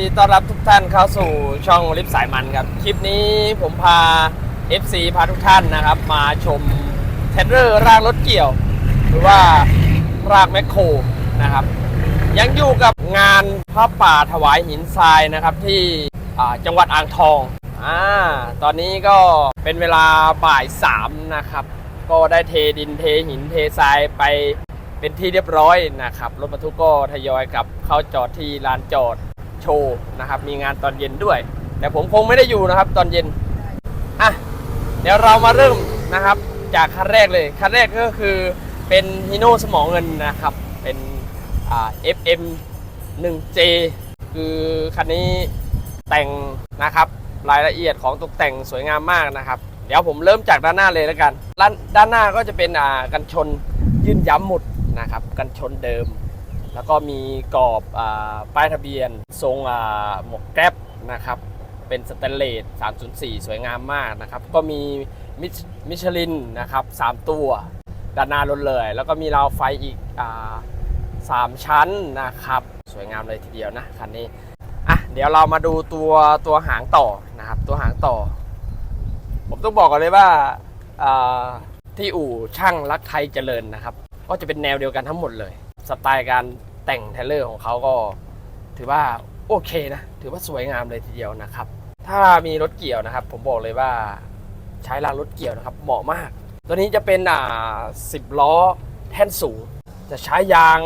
ดีต้อนรับทุกท่านเข้าสู่ช่องลิฟสายมันครับ คลิปนี้ผมพา FC พาทุกท่านนะครับ มาชมเทนเดอร์รางรถเกี่ยว หรือว่ารากแมคโครนะครับ ยังอยู่กับงานพระป่าถวายหินทรายนะครับที่จังหวัดอ่างทองอ่าตอนนี้ก็เป็นเวลาบ่ายสามนะครับ ก็ได้เทดินเทหินเททรายไปเป็นที่เรียบร้อยนะครับ รถบรรทุกก็ทยอยกลับเข้าจอดที่ลานจอด โชว์นะครับ มีงานตอนเย็นด้วย แต่ผมคงไม่ได้อยู่นะครับ ตอนเย็นอะเดี๋ยวเรามาเริ่มนะครับ จากคันแรกเลยคันแรกก็คือเป็นฮิโน่สมองเงินนะครับ เป็นอ่า FM 1J คือคันนี้แต่งนะครับรายละเอียดของตกแต่งสวยงามมากนะครับ เดี๋ยวผมเริ่มจากด้านหน้าเลยแล้วกันด้านด้านหน้าก็จะเป็นอ่ากันชนยื่นย้ำหมุดนะครับ กันชนเดิม แล้วก็มีกรอบอป้ายทะเบียน ทรงหมวกแก๊ปนะครับ เป็นสแตนเลส 304 สวยงามมากนะครับ ก็มีมิชลินนะครับ 3 ตัวด้านหน้ารถเลย แล้วก็มีราวไฟอีกอ่าสามชั้นนะครับ สวยงามเลยทีเดียวนะคันนี้อะเดี๋ยวเรามาดูตัวตัวหางต่อนะครับ ตัวหางต่อ ผมต้องบอกก่อนเลยว่าที่อู่ช่างรักไทยเจริญนะครับ ก็จะเป็นแนวเดียวกันทั้งหมดเลย สไตล์การแต่งเทเลอร์ของเขาก็ถือว่าโอเคนะ ถือว่าสวยงามเลยทีเดียวนะครับ ถ้ามีรถเกี่ยวนะครับ ผมบอกเลยว่าใช้รางรถเกี่ยวนะครับ เหมาะมาก ตัวนี้จะเป็นอ่า10ล้อแท่นสูง จะใช้ยาง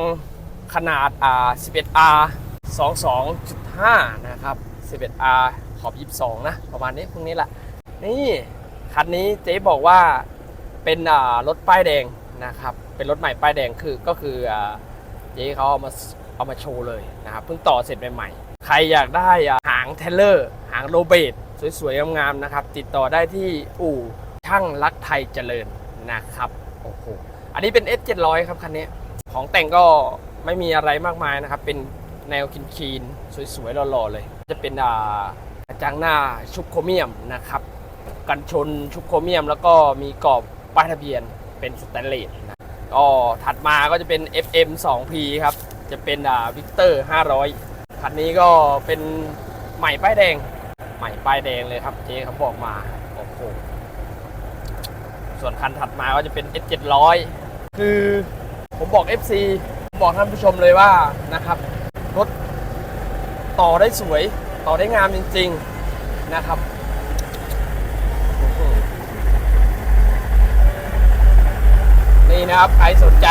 ขนาดอ่า 11R 22.5 นะครับ 11R ขอบ 22 นะ ประมาณนี้พวกนี้แหละ นี่ คันนี้เจ๊บอกว่าเป็นอ่ารถป้ายแดงนะครับ เป็นรถใหม่ป้ายแดงคือก็คืออ่า เจ๊เขาเอามาเอามาโชว์เลยนะครับเพิ่งต่อเสร็จใหม่ๆ ใครอยากได้หางเทเลอร์ หางโรเบตสวยๆงามๆนะครับ ติดต่อได้ที่อู่ช่างรักไทยเจริญนะครับโอ้โหอันนี้เป็น S700 ครับคันนี้ของแต่งก็ไม่มีอะไรมากมายนะครับ เป็นแนวคินคีนสวยๆหล่อๆเลย จะเป็นอ่ากระจังหน้าชุบโครเมียมนะครับ กันชนชุบโครเมียม แล้วก็มีกรอบป้ายทะเบียนเป็นสแตนเลสนะ ก็ถัดมาก็จะเป็น FM 2P ครับ จะเป็นอ่าวิกเตอร์500 คันนี้ก็เป็นใหม่ป้ายแดง ใหม่ป้ายแดงเลยครับเจ๊เขาบอกมา โอ้โห ส่วนคันถัดมาก็จะเป็น S700 คือผมบอก FC บอกท่านผู้ชมเลยว่านะครับ รถต่อได้สวย ต่อได้งามจริง ๆ นะครับ นี่นะครับใครสนใจ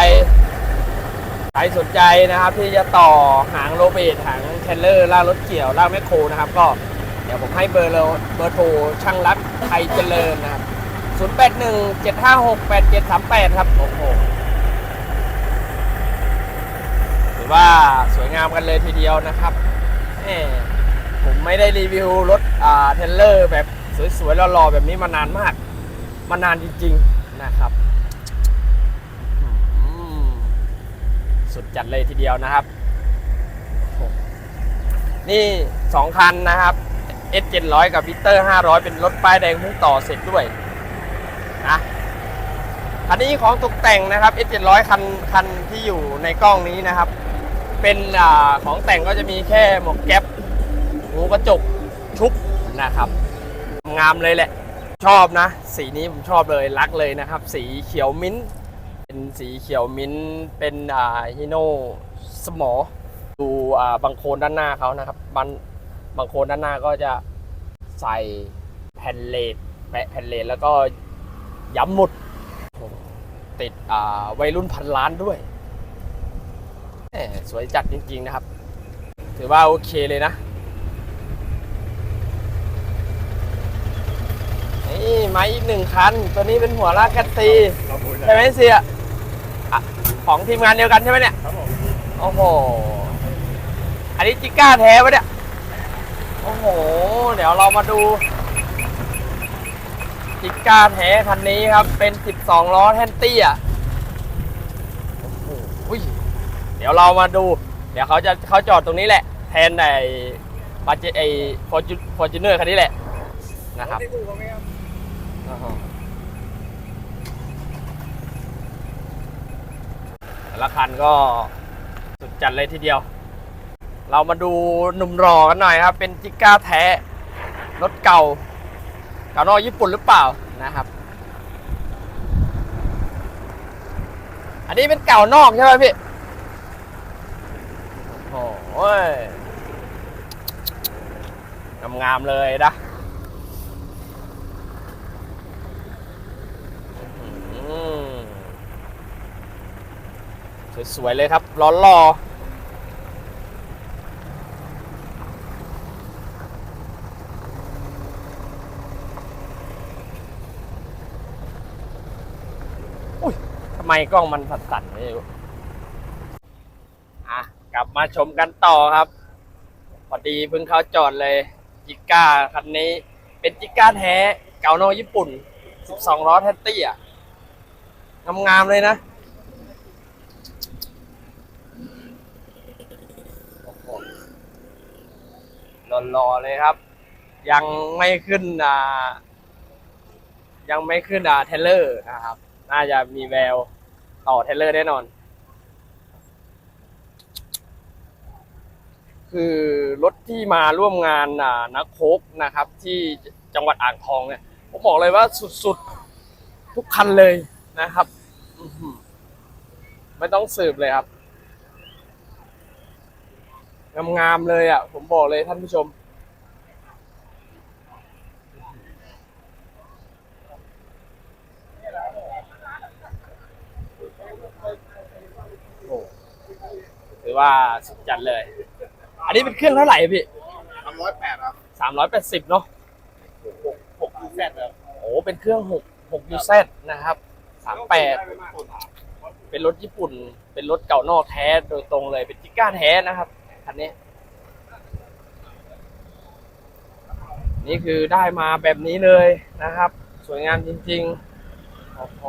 ใครสนใจนะครับ ที่จะต่อหางโรเบตหางเทรลเลอร์ล่ารถเกี่ยวล่าแมคโครนะครับ ก็เดี๋ยวผมให้เบอร์เราเบอร์โทรช่างรักไทยเจริญนะครับ 081 756 8738 ครับโอ้โหถือว่าสวยงามกันเลยทีเดียวนะครับผมไม่ได้รีวิวรถเทเลอร์แบบสวยๆหล่อๆแบบนี้มานานมาก มานานจริง ๆ นะครับอืม สุดจัดเลยทีเดียวนะครับ นี่สองคันนะครับ S 700กับวิเตอร์500 เป็นรถป้ายแดงเพิ่งต่อเสร็จด้วยนะคันนี้ของตกแต่งนะครับ S 700คันคันที่อยู่ในกล้องนี้นะครับ เป็นอของแต่งก็จะมีแค่หมวกแก๊ปหูกระจกชุบนะครับ งามเลยแหละ ชอบนะ สีนี้ผมชอบเลยรักเลยนะครับ สีเขียวมิ้นท์ เป็นสีเขียวมิ้นท์เป็นอ่าฮิโน่สมอดูอ่าบังโคลนด้านหน้าเขานะครับบันบังโคลนด้านหน้าก็จะใส่แผ่นเลดแปะแผ่นเลดแล้วก็ย้ำหมุดติดอ่าวัยรุ่นพันล้านด้วยสวยจัดจริงๆนะครับ ถือว่าโอเคเลยนะนี่มาอีกหนึ่งคัน ตัวนี้เป็นหัวลากแคตซีใช่ไหมเสียอะ ของทีมงานเดียวกันใช่ไหมเนี่ย ครับผมโอ้โห อันนี้จิก้าแท้ปะเนี่ย โอ้โห เดี๋ยวเรามาดู จิก้าแท้คันนี้ครับ เป็น 12 ล้อแทนเตี้ยโอ้โหอุ้ยเดี๋ยวเรามาดู เดี๋ยวเขาจะเขาจอดตรงนี้แหละ แทนไอ้บาเจไอ้ฟอร์จูฟอร์จูเนอร์คันนี้แหละนะครับ ที่อู่เขาไหมครับ อ่าฮะแต่ ละคันก็สุดจัดเลยทีเดียว เรามาดูหนุ่มรอกันหน่อยครับ เป็นจิก้าแท้ รถเก่าเก่านอกญี่ปุ่นหรือเปล่านะครับ อันนี้เป็นเก่านอกใช่ไหมพี่โอ้โหงามๆเลยนะอื้อหือ สวยๆเลยครับร้อนรออุ้ยทำไมกล้องมันสั่นๆไม่รู้อะ กลับมาชมกันต่อครับ พอดีเพิ่งเข้าจอดเลย จิก้าคันนี้ เป็นจิก้าแท้ เก่านอกญี่ปุ่น 12 ล้อแทตตี้อะงามๆเลยนะโอ้โห หล่อๆเลยครับ ยังไม่ขึ้นอ่ายังไม่ขึ้นอ่าเทเลอร์นะครับ น่าจะมีแววต่อเทเลอร์แน่นอน คือรถที่มาร่วมงานอ่านักโคกนะครับ ที่จังหวัดอ่างทองเนี่ยผมบอกเลยว่าสุดๆ ทุกคันเลยนะครับ ไม่ต้องสืบเลยครับ งามๆเลยอะ ผมบอกเลยท่านผู้ชม โอ้ถือว่าสุดจัดเลย อันนี้เป็นเครื่องเท่าไหร่พี่สามร้อยแปดครับสามร้อยแปดสิบเนาะหกยูแซดครับโอ้เป็นเครื่องหกหกยูเซนะครับสามแปดเป็นรถญี่ปุ่น เป็นรถเก่านอกแท้โดยตรงเลย เป็นจิก้าแท้นะครับ คันนี้ นี่คือได้มาแบบนี้เลยนะครับ สวยงามจริงๆ โอ้โห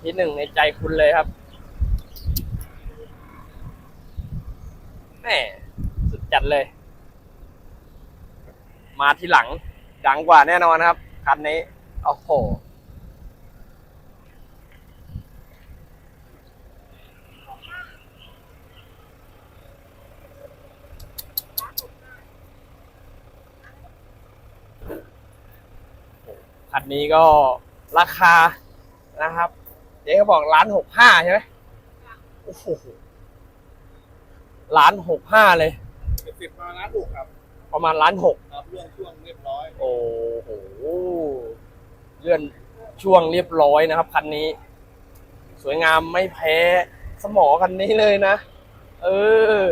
ที่หนึ่งในใจคุณเลยครับแหม่สุดจัดเลย มาที่หลังดังกว่าแน่นอนครับ คันนี้ โอ้โห นนี้ก็ราคานะครับ เจ๊เขาบอกล้านหกห้าใช่ไหมโอ้โหล้านหกห้าเลยสิบมาล้านถูกครับ ประมาณล้านหกครับเรื่องช่วงเรียบร้อย โอ้โหเลื่อนช่วงเรียบร้อยนะครับคันนี้ สวยงามไม่แพ้สมอคันนี้เลยนะ เออ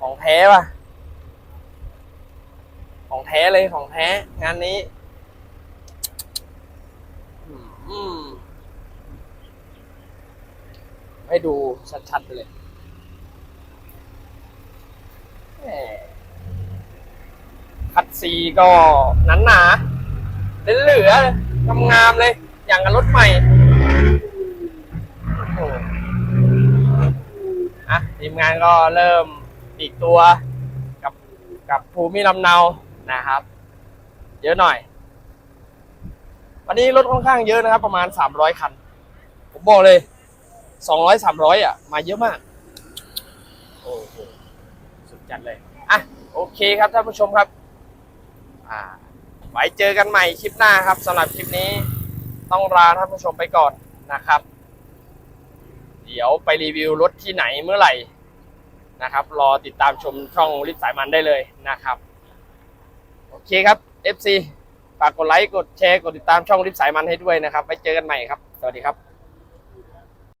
ของแท้ป่ะ ของแท้เลยของแท้งานนี้ อืม ให้ดูชัดๆไปเลยคัดซีก็หนาหนาๆเหลือๆงามๆเลย อย่างกับรถใหม่อะทีมงานก็เริ่มอีกตัวกับกับภูมิลำเนานะครับ เยอะหน่อย วันนี้รถค่อนข้างเยอะนะครับ ประมาณ 300 คัน ผมบอกเลย 200 300อะ มาเยอะมากโอ้โหสุดจัดเลยอะโอเคครับท่านผู้ชมครับ อ่าไว้เจอกันใหม่คลิปหน้าครับสำหรับคลิปนี้ต้องลาท่านผู้ชมไปก่อนนะครับ เดี๋ยวไปรีวิวรถที่ไหนเมื่อไหร่นะครับ รอติดตามชมช่องลิฟสายมันได้เลยนะครับโอเคครับ FC ฝากกดไลค์กดแชร์กดติดตามช่องลิฟสายมันให้ด้วยนะครับ ไว้เจอกันใหม่ครับ สวัสดีครับ